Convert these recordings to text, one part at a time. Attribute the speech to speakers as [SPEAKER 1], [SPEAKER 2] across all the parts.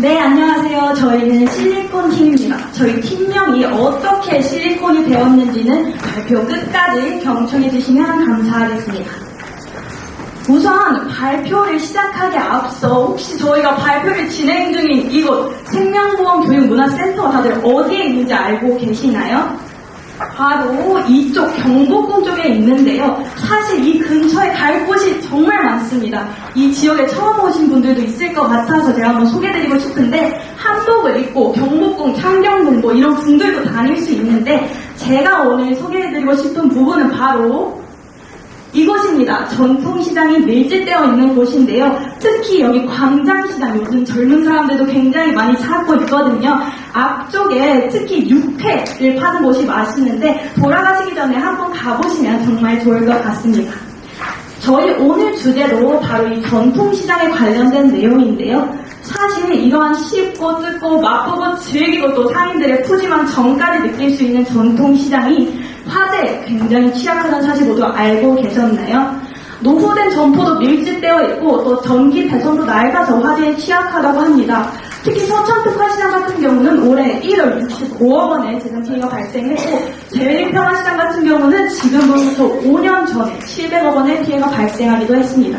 [SPEAKER 1] 네, 안녕하세요. 저희는 실리콘 팀입니다. 저희 팀명이 어떻게 실리콘이 되었는지는 발표 끝까지 경청해 주시면 감사하겠습니다. 우선 발표를 시작하기 앞서 혹시 저희가 발표를 진행 중인 이곳 생명보험교육문화센터 다들 어디에 있는지 알고 계시나요? 바로 이쪽 경복궁 쪽에 있는데요. 사실 이 근처에 갈 곳이 정말 많습니다. 이 지역에 처음 오신 분들도 있을 것 같아서 제가 한번 소개드리고 싶은데 한복을 입고 경복궁, 창경궁 뭐 이런 궁들도 다닐 수 있는데 제가 오늘 소개해드리고 싶은 부분은 바로 이곳입니다. 전통시장이 밀집되어 있는 곳인데요. 특히 여기 광장시장, 요즘 젊은 사람들도 굉장히 많이 찾고 있거든요. 앞쪽에 특히 육회를 파는 곳이 맛있는데 돌아가시기 전에 한번 가보시면 정말 좋을 것 같습니다. 저희 오늘 주제로 바로 이 전통시장에 관련된 내용인데요. 사실 이러한 씹고 뜯고 맛보고 즐기고 또 상인들의 푸짐한 정까지 느낄 수 있는 전통시장이 화재에 굉장히 취약하다는 사실 모두 알고 계셨나요? 노후된 점포도 밀집되어 있고 또 전기 배선도 낡아서 화재에 취약하다고 합니다. 특히 서천 특화시장 같은 경우는 올해 1월 65억 원의 재산 피해가 발생했고 제일평화시장 같은 경우는 지금으로부터 5년 전에 700억 원의 피해가 발생하기도 했습니다.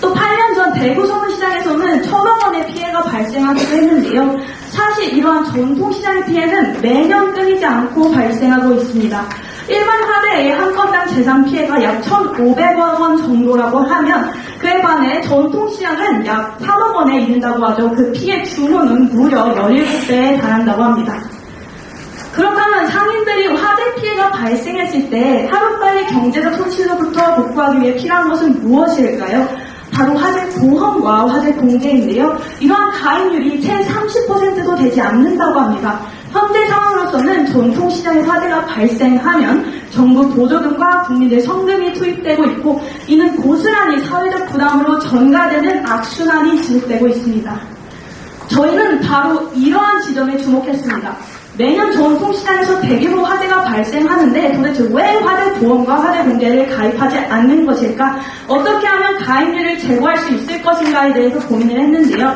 [SPEAKER 1] 또 8년 전 대구 서문시장에서는 1000억 원의 피해가 발생하기도 했는데요. 사실 이러한 전통시장의 피해는 매년 끊이지 않고 발생하고 있습니다. 일반 화재의 한 건당 재산 피해가 약 1,500억 원 정도라고 하면 그에 반해 전통 시장은 약 3억 원에 이른다고 하죠. 그 피해 규모는 무려 17배에 달한다고 합니다. 그렇다면 상인들이 화재 피해가 발생했을 때 하루빨리 경제적 손실로부터 복구하기 위해 필요한 것은 무엇일까요? 바로 화재 보험과 화재 공제인데요. 이러한 가입률이 채 30%도 되지 않는다고 합니다. 현재 상황으로서는 전통시장에 화재가 발생하면 정부 보조금과 국민의 성금이 투입되고 있고 이는 고스란히 사회적 부담으로 전가되는 악순환이 지속되고 있습니다. 저희는 바로 이러한 지점에 주목했습니다. 매년 전통시장에서 대규모 화재가 발생하는데 도대체 왜 화재 보험과 화재 공제를 가입하지 않는 것일까? 어떻게 하면 가입률을 제고할 수 있을 것인가에 대해서 고민을 했는데요.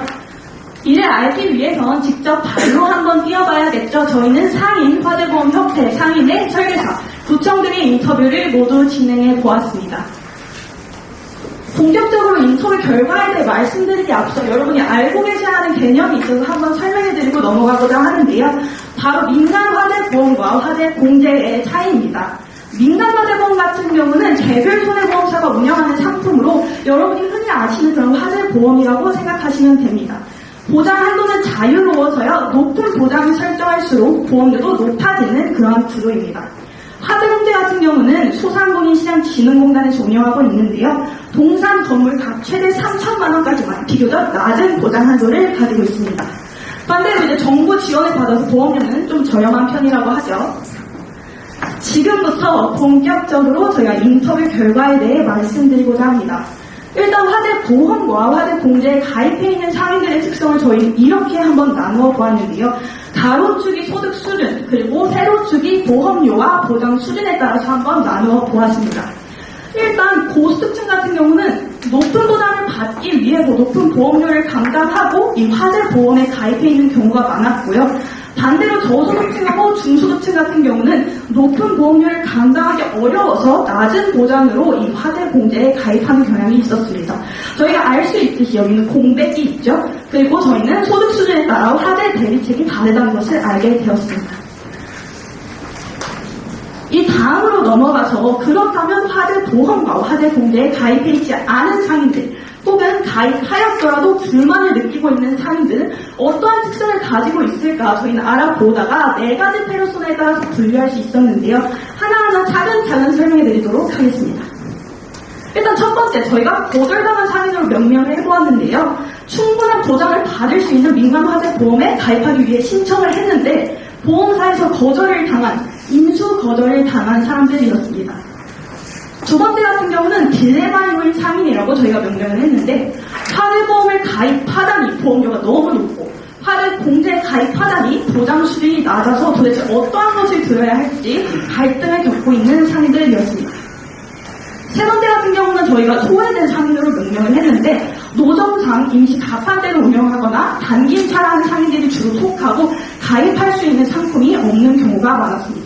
[SPEAKER 1] 이를 알기 위해선 직접 발로 한번 뛰어봐야겠죠. 저희는 상인 화재보험협회 상인의 설계사, 구청들의 인터뷰를 모두 진행해 보았습니다. 본격적으로 인터뷰 결과에 대해 말씀드리기 앞서 여러분이 알고 계셔야 하는 개념이 있어서 한번 설명해 드리고 넘어가고자 하는데요. 바로 민간 화재보험과 화재 공제의 차이입니다. 민간 화재보험 같은 경우는 개별 손해보험사가 운영하는 상품으로 여러분이 흔히 아시는 그런 화재보험이라고 생각하시면 됩니다. 보장 한도는 자유로워서요. 높은 보장을 설정할수록 보험료도 높아지는 그런 구조입니다. 화재공제 같은 경우는 소상공인 시장 진흥공단에서 운영하고 있는데요. 동산 건물 각 최대 3천만 원까지만 비교적 낮은 보장 한도를 가지고 있습니다. 반대로 이제 정부 지원을 받아서 보험료는 좀 저렴한 편이라고 하죠. 지금부터 본격적으로 저희가 인터뷰 결과에 대해 말씀드리고자 합니다. 일단 화재 보험과 화재 공제에 가입해 있는 상인들의 특성을 저희는 이렇게 한번 나누어 보았는데요. 가로축이 소득 수준, 그리고 세로축이 보험료와 보장 수준에 따라서 한번 나누어 보았습니다. 일단 고수득층 같은 경우는 위해서 높은 보험료를 감당하고 이 화재 보험에 가입해 있는 경우가 많았고요. 반대로 저소득층하고 중소득층 같은 경우는 높은 보험료를 감당하기 어려워서 낮은 보장으로 이 화재 공제에 가입하는 경향이 있었습니다. 저희가 알 수 있듯이 여기는 공백이 있죠. 그리고 저희는 소득 수준에 따라 화재 대비책이 다르다는 것을 알게 되었습니다. 이 다음으로 넘어가서 그렇다면 화재 보험과 화재 공제에 가입해 있지 않은 상인들 혹은 가입하였더라도 불만을 느끼고 있는 상인들은 어떠한 특성을 가지고 있을까 저희는 알아보다가 네 가지 페르소나에 따라서 분류할 수 있었는데요. 하나하나 차근차근 설명해 드리도록 하겠습니다. 일단 첫 번째 저희가 거절당한 상인으로 명명을 해보았는데요. 충분한 보장을 받을 수 있는 민간 화재 보험에 가입하기 위해 신청을 했는데 보험사에서 거절을 당한 인수 거절을 당한 사람들이었습니다. 두 번째 같은 경우는 딜레마인 상인이라고 저희가 명명을 했는데 화재보험을 가입하다니 보험료가 너무 높고 화재 공제에 가입하다니 보장 수준이 낮아서 도대체 어떠한 것을 들어야 할지 갈등을 겪고 있는 상인들이었습니다. 세 번째 같은 경우는 저희가 소외된 상인으로 명명을 했는데 노점상 임시 가판대를 운영하거나 단기 임차라는 상인들이 주로 속하고 가입할 수 있는 상품이 없는 경우가 많았습니다.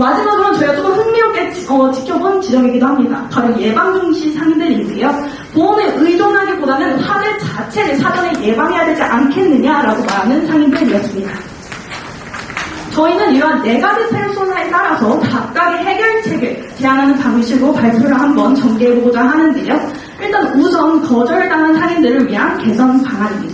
[SPEAKER 1] 마지막으로 저희가 조금 흥미롭게 지- 어, 지켜본 지점이기도 합니다. 바로 예방중시 상인들인데요. 보험에 의존하기보다는 화재 자체를 사전에 예방해야 되지 않겠느냐라고 말하는 상인들이었습니다. 저희는 이러한 네 가지 페르소나에 따라서 각각의 해결책을 제안하는 방식으로 발표를 한번 전개해보고자 하는데요. 일단 우선 거절당한 상인들을 위한 개선 방안입니다.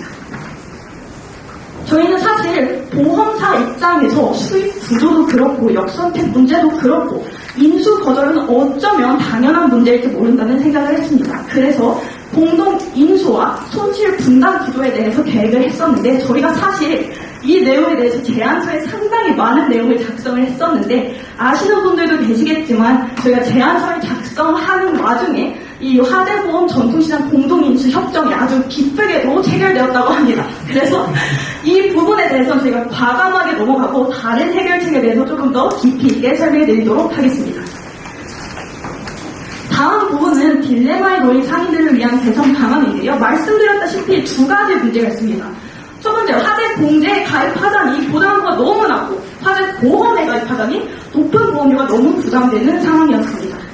[SPEAKER 1] 저희는 사실 보험사 입장에서 수익 구조도 그렇고 역선택 문제도 그렇고 인수 거절은 어쩌면 당연한 문제일지 모른다는 생각을 했습니다. 그래서 공동 인수와 손실 분담 구조에 대해서 계획을 했었는데 저희가 사실 이 내용에 대해서 제안서에 상당히 많은 내용을 작성을 했었는데 아시는 분들도 계시겠지만 저희가 제안서를 작성하는 와중에 이 화재보험 전통시장 공동인수 협정이 아주 기쁘게도 체결되었다고 합니다. 그래서 이 부분에 대해서 저희가 과감하게 넘어가고 다른 해결책에 대해서 조금 더 깊이 있게 설명해 드리도록 하겠습니다. 다음 부분은 딜레마에 놓인 상인들을 위한 개선 방안인데요. 말씀드렸다시피 두 가지 문제가 있습니다. 첫 번째, 화재 공제에 가입하자니 보장료가 너무 낮고 화재 보험에 가입하자니 높은 보험료가 너무 부담되는 상황이었습니다.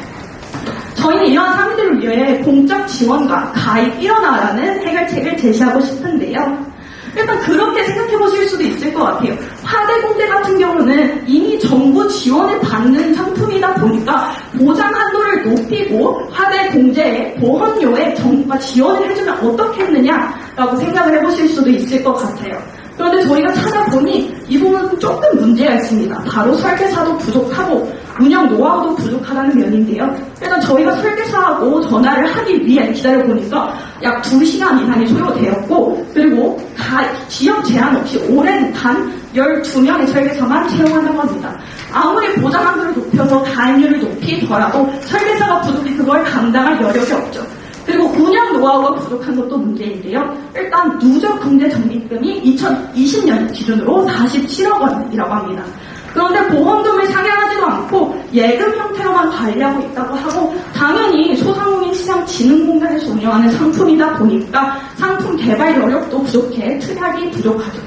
[SPEAKER 1] 저희는 이러한 상인들을 위해 공적 지원과 가입 일어나라는 해결책을 제시하고 싶은데요. 일단 그렇게 생각해 보실 수도 있을 것 같아요. 화재 공제 같은 경우는 이미 정부 지원을 받는 상품이다 보니까 보장 한도를 높이고 화재 공제에 보험료에 정부가 지원을 해주면 어떻겠느냐라고 생각을 해보실 수도 있을 것 같아요. 그런데 저희가 찾아보니 이 부분은 조금 문제가 있습니다. 바로 설계사도 부족하고 운영 노하우도 부족하다는 면인데요. 일단 저희가 설계사하고 전화를 하기 위해 기다려보니까 약 2시간 이상이 소요되었고 그리고 다 지역 제한 없이 오랜 단 12명의 설계사만 채용한다고 합니다. 아무리 보장 한도를 높여서 가입률을 높이더라도 설계사가 부족해 그걸 감당할 여력이 없죠. 그리고 운영 노하우가 부족한 것도 문제인데요. 일단 누적 경제 적립금이 2020년 기준으로 47억 원이라고 합니다. 그런데 보험금을 상향하지도 않고 예금 형태로만 관리하고 있다고 하고 당연히 소상공인 시장 진흥공단에서 운영하는 상품이다 보니까 상품 개발 여력도 부족해 투약이 부족하죠.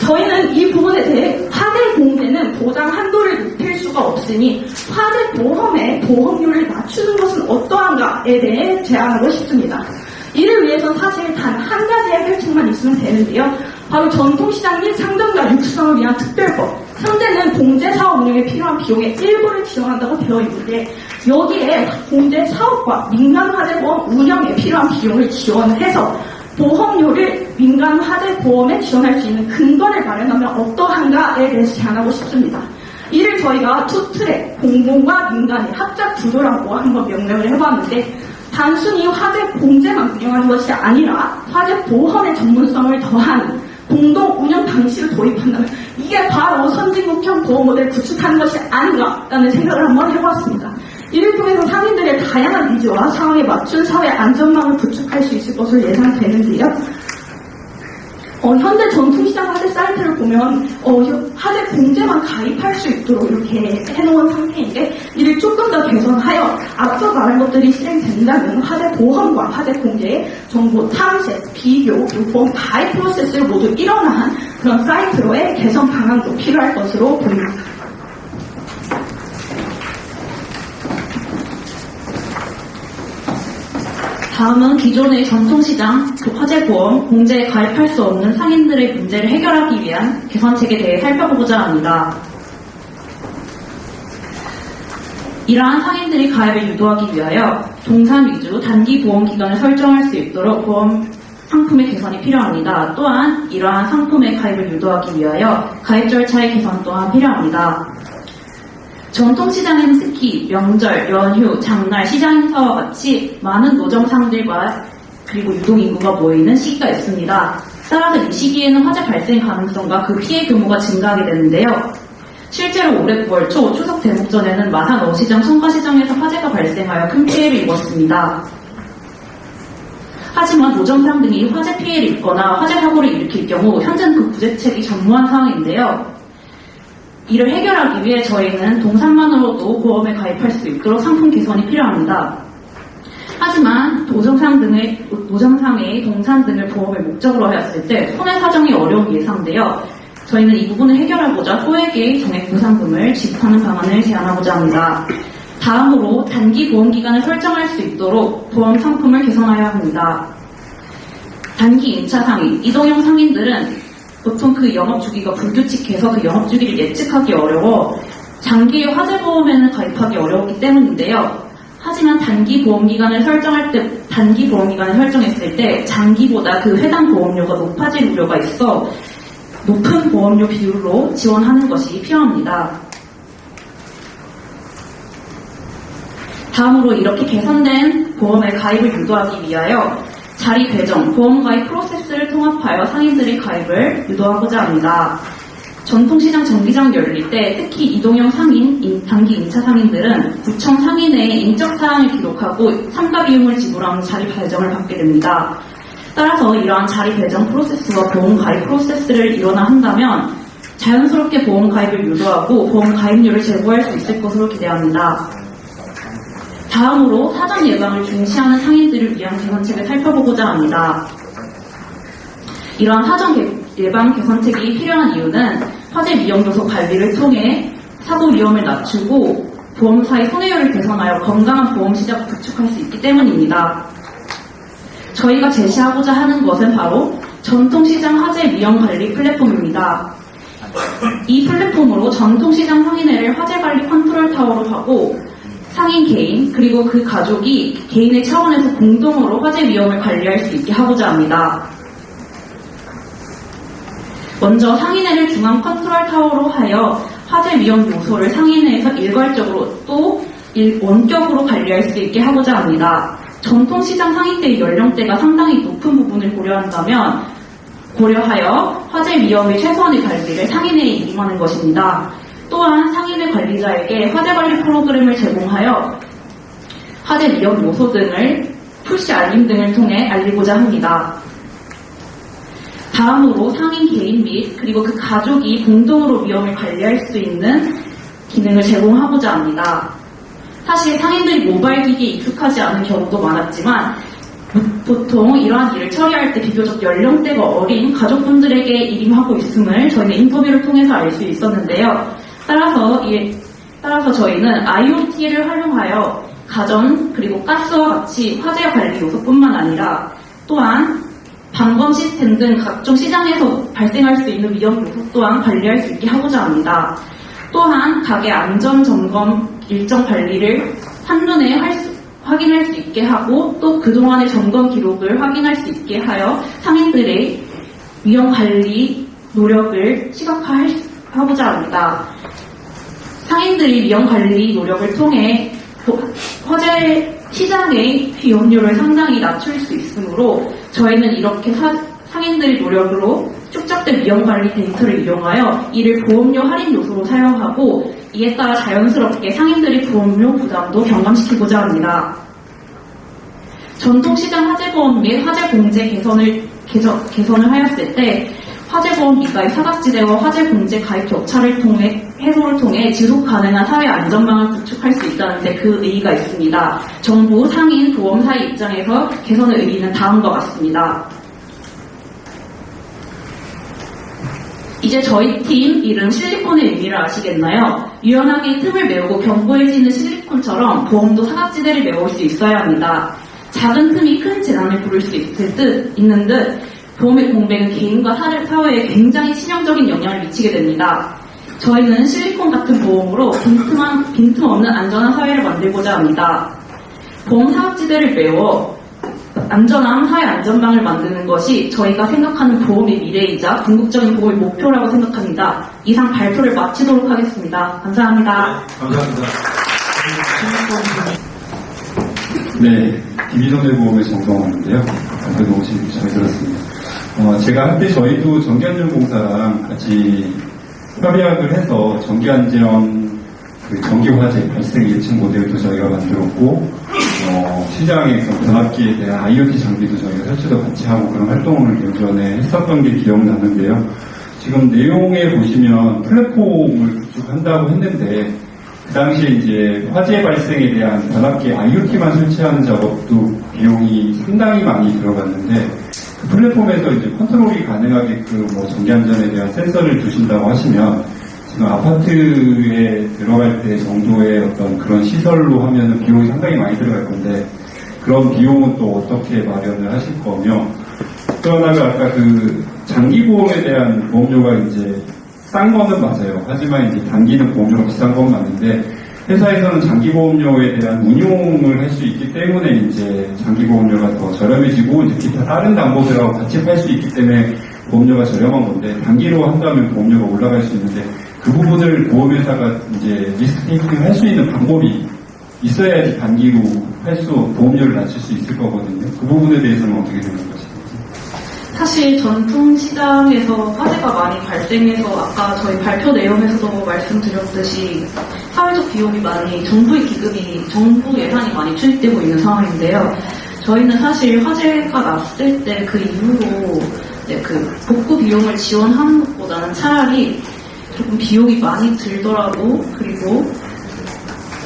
[SPEAKER 1] 저희는 이 부분에 대해 화재 공제는 보장 한도를 높일 수가 없으니 화재 보험의 보험료를 낮추는 것은 어떠한가에 대해 제안하고 싶습니다. 이를 위해서 사실 단 한 가지 해결책만 있으면 되는데요. 바로 전통시장 및 상점가 육성을 위한 특별법. 현재는 공제 사업 운영에 필요한 비용의 일부를 지원한다고 되어 있는데 여기에 공제 사업과 민간 화재 보험 운영에 필요한 비용을 지원을 해서 보험료를 민간 화재 보험에 지원할 수 있는 근거를 마련하면 어떠한가에 대해서 제안하고 싶습니다. 이를 저희가 투트랙, 공공과 민간의 합작 구조라고 한번 명명을 해봤는데 단순히 화재 공제만 운영하는 것이 아니라 화재 보험의 전문성을 더한 공동 운영 방식을 도입한다면 이게 바로 선진국형 보험 모델을 구축하는 것이 아닌가라는 생각을 한번 해봤습니다. 이를 통해서 상인들의 다양한 니즈와 상황에 맞춘 사회 안전망을 구축할 수 있을 것으로 예상되는데요. 어, 현재 전통시장 화재 사이트를 보면 어, 화재 공제만 가입할 수 있도록 이렇게 해놓은 상태인데 이를 조금 더 개선하여 앞서 말한 것들이 실행된다면 화재 보험과 화재 공제의 정보 탐색, 비교, 보험 가입 프로세스를 모두 일어난 그런 사이트로의 개선 방안도 필요할 것으로 보입니다.
[SPEAKER 2] 다음은 기존의 전통시장, 화재보험, 공제에 가입할 수 없는 상인들의 문제를 해결하기 위한 개선책에 대해 살펴보고자 합니다. 이러한 상인들이 가입을 유도하기 위하여 동산 위주 단기 보험 기간을 설정할 수 있도록 보험 상품의 개선이 필요합니다. 또한 이러한 상품의 가입을 유도하기 위하여 가입 절차의 개선 또한 필요합니다. 전통시장에는 특히 명절, 연휴, 장날, 시장 행사와 같이 많은 노점상들과 그리고 유동인구가 모이는 시기가 있습니다. 따라서 이 시기에는 화재 발생 가능성과 그 피해 규모가 증가하게 되는데요. 실제로 올해 9월 초 추석 대목 전에는 마산 어시장, 송가시장에서 화재가 발생하여 큰 피해를 입었습니다. 하지만 노점상 등이 화재 피해를 입거나 화재 사고를 일으킬 경우 현재는 그 구제책이 전무한 상황인데요. 이를 해결하기 위해 저희는 동산만으로도 보험에 가입할 수 있도록 상품 개선이 필요합니다. 하지만 도정상 등의 도정상의 동산 등을 보험의 목적으로 하였을 때 손해 사정이 어려움이 예상되어 저희는 이 부분을 해결하고자 소액의 정액 보상금을 지급하는 방안을 제안하고자 합니다. 다음으로 단기 보험 기간을 설정할 수 있도록 보험 상품을 개선하여야 합니다. 단기 임차 상인, 이동형 상인들은 보통 그 영업 주기가 불규칙해서 그 영업 주기를 예측하기 어려워 장기의 화재 보험에는 가입하기 어려웠기 때문인데요. 하지만 단기 보험 기간을 설정할 때 단기 보험 기간을 설정했을 때 장기보다 그 해당 보험료가 높아질 우려가 있어 높은 보험료 비율로 지원하는 것이 필요합니다. 다음으로 이렇게 개선된 보험의 가입을 유도하기 위하여 자리 배정, 보험 가입 프로세스를 통합하여 상인들의 가입을 유도하고자 합니다. 전통시장 정기장 열릴 때 특히 이동형 상인, 인- 단기 임차 상인들은 구청 상인의 인적 사항을 기록하고 참가 비용을 지불하는 자리 배정을 받게 됩니다. 따라서 이러한 자리 배정 프로세스와 보험 가입 프로세스를 일원화 한다면 자연스럽게 보험 가입을 유도하고 보험 가입률을 제고할 수 있을 것으로 기대합니다. 다음으로 사전 예방을 중시하는 상인들을 위한 개선책을 살펴보고자 합니다. 이러한 사전 개- 예방 개선책이 필요한 이유는 화재 위험 요소 관리를 통해 사고 위험을 낮추고 보험사의 손해율을 개선하여 건강한 보험 시장을 구축할 수 있기 때문입니다. 저희가 제시하고자 하는 것은 바로 전통시장 화재 위험 관리 플랫폼입니다. 이 플랫폼으로 전통시장 상인회를 화재 관리 컨트롤 타워로 하고 상인 개인 그리고 그 가족이 개인의 차원에서 공동으로 화재 위험을 관리할 수 있게 하고자 합니다. 먼저 상인회를 중앙 컨트롤 타워로 하여 화재 위험 요소를 상인회에서 일괄적으로 또 일- 원격으로 관리할 수 있게 하고자 합니다. 전통시장 상인대의 연령대가 상당히 높은 부분을 고려한다면 고려하여 화재 위험의 최소한의 관리를 상인회에 임하는 것입니다. 또한 상인회 관리자에게 화재 관리 프로그램을 제공하여 화재 위험 요소 등을 푸시 알림 등을 통해 알리고자 합니다. 다음으로 상인 개인 및 그리고 그 가족이 공동으로 위험을 관리할 수 있는 기능을 제공하고자 합니다. 사실 상인들이 모바일 기기에 익숙하지 않은 경우도 많았지만 보통 이러한 일을 처리할 때 비교적 연령대가 어린 가족분들에게 일임하고 있음을 저희는 인터뷰를 통해서 알 수 있었는데요. 따라서 이- 따라서 저희는 IoT를 활용하여 가전 그리고 가스와 같이 화재 관리 요소뿐만 아니라 또한 방검 시스템 등 각종 시장에서 발생할 수 있는 위험 요소 또한 관리할 수 있게 하고자 합니다. 또한 가게 안전 점검 일정 관리를 한눈에 할 수- 확인할 수 있게 하고 또 그동안의 점검 기록을 확인할 수 있게 하여 상인들의 위험 관리 노력을 시각화하고자 합니다. 상인들이 위험 관리 노력을 통해 보- 화재 시장의 비용률을 상당히 낮출 수 있으므로 저희는 이렇게 사- 상인들의 노력으로 축적된 위험 관리 데이터를 이용하여 이를 보험료 할인 요소로 사용하고 이에 따라 자연스럽게 상인들의 보험료 부담도 경감시키고자 합니다. 전통시장 화재보험 및 화재공제 개선을 개선, 개선을 하였을 때 화재보험 미가입 사각지대와 화재공제 가입 격차를 통해 해소를 통해 지속 가능한 사회 안전망을 구축할 수 있다는데 그 의의가 있습니다. 정부 상인 보험사의 입장에서 개선의 의의는 다음과 같습니다. 이제 저희 팀 이름 실리콘의 의미를 아시겠나요? 유연하게 틈을 메우고 견고해지는 실리콘처럼 보험도 사각지대를 메울 수 있어야 합니다. 작은 틈이 큰 재난을 부를 수 있을 듯, 있는 듯 보험의 공백은 개인과 사- 사회에 굉장히 치명적인 영향을 미치게 됩니다. 저희는 실리콘 같은 보험으로 빈틈한, 빈틈없는 안전한 사회를 만들고자 합니다. 보험 사각지대를 메워 안전한 사회 안전망을 만드는 것이 저희가 생각하는 보험의 미래이자 궁극적인 보험의 목표라고 생각합니다. 이상 발표를 마치도록 하겠습니다. 감사합니다.
[SPEAKER 3] 감사합니다. 네, 김희성대보험의 정성원인데요. 발표 너무 재밌게 잘 들었습니다. 어, 제가 한때 저희도 전기안전공사랑 같이 협약을 해서 전기안전 그 전기화재 발생 예측 모델도 저희가 만들었고 어, 시장에서 변압기에 대한 IoT 장비도 저희가 설치도 같이 하고 그런 활동을 예전에 했었던 게 기억나는데요. 지금 내용에 보시면 플랫폼을 구축한다고 했는데 그 당시에 이제 화재 발생에 대한 변압기 IoT만 설치하는 작업도 비용이 상당히 많이 들어갔는데 그 플랫폼에서 이제 컨트롤이 가능하게끔 뭐 전기안전에 대한 센서를 두신다고 하시면 지금 아파트에 들어갈 때 정도의 어떤 그런 시설로 하면은 비용이 상당히 많이 들어갈 건데 그런 비용은 또 어떻게 마련을 하실 거며 또 하나가 아까 그 장기 보험에 대한 보험료가 이제 싼 거는 맞아요. 하지만 이제 단기는 보험료가 비싼 건 맞는데 회사에서는 장기 보험료에 대한 운용을 할 수 있기 때문에 이제 장기 보험료가 더 저렴해지고 이제 기타 다른 담보들하고 같이 팔 수 있기 때문에 보험료가 저렴한 건데 단기로 한다면 보험료가 올라갈 수 있는데 그 부분을 보험회사가 이제 리스크 테이킹을 할수 있는 방법이 있어야지 단기로 할 수 보험료를 낮출 수 있을 거거든요. 그 부분에 대해서는 어떻게 생각하시나요?
[SPEAKER 2] 사실 전통 시장에서 화재가 많이 발생해서 아까 저희 발표 내용에서도 말씀드렸듯이 사회적 비용이 많이 정부의 기금이 정부 예산이 많이 투입되고 있는 상황인데요. 저희는 사실 화재가 났을 때 그 이후로 이제 그 복구 비용을 지원하는 것보다는 차라리 조금 비용이 많이 들더라도 그리고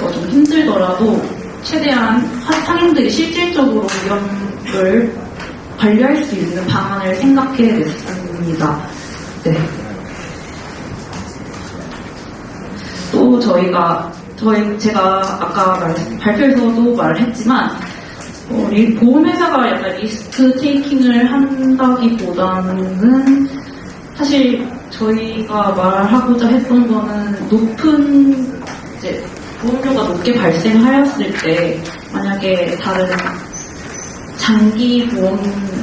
[SPEAKER 2] 어, 좀 힘들더라도 최대한 화- 상인들이 실질적으로 위험을 관리할 수 있는 방안을 생각해 냈습니다. 네. 또 저희가 저희 제가 아까 말- 발표에서도 말을 했지만 어, 리- 보험회사가 약간 리스크 테이킹을 한다기보다는 사실 저희가 말하고자 했던 거는 높은 이제 보험료가 높게 발생하였을 때 만약에 다른 장기 보험,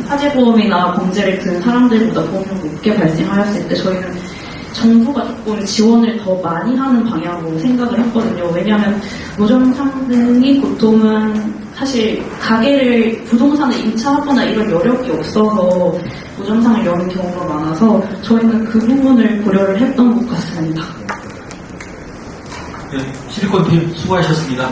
[SPEAKER 2] 화재 보험이나 범죄를 든 사람들보다 보험료가 높게 발생하였을 때 저희는 정부가 조금 지원을 더 많이 하는 방향으로 생각을 했거든요. 왜냐하면 노점상등이 보통은 사실 가게를 부동산을 임차하거나 이런 여력이 없어서 노점상을 여는 경우가 많아서 저희는 그 부분을 고려를 했던 것 같습니다.
[SPEAKER 4] 네, 실리콘팀 수고하셨습니다.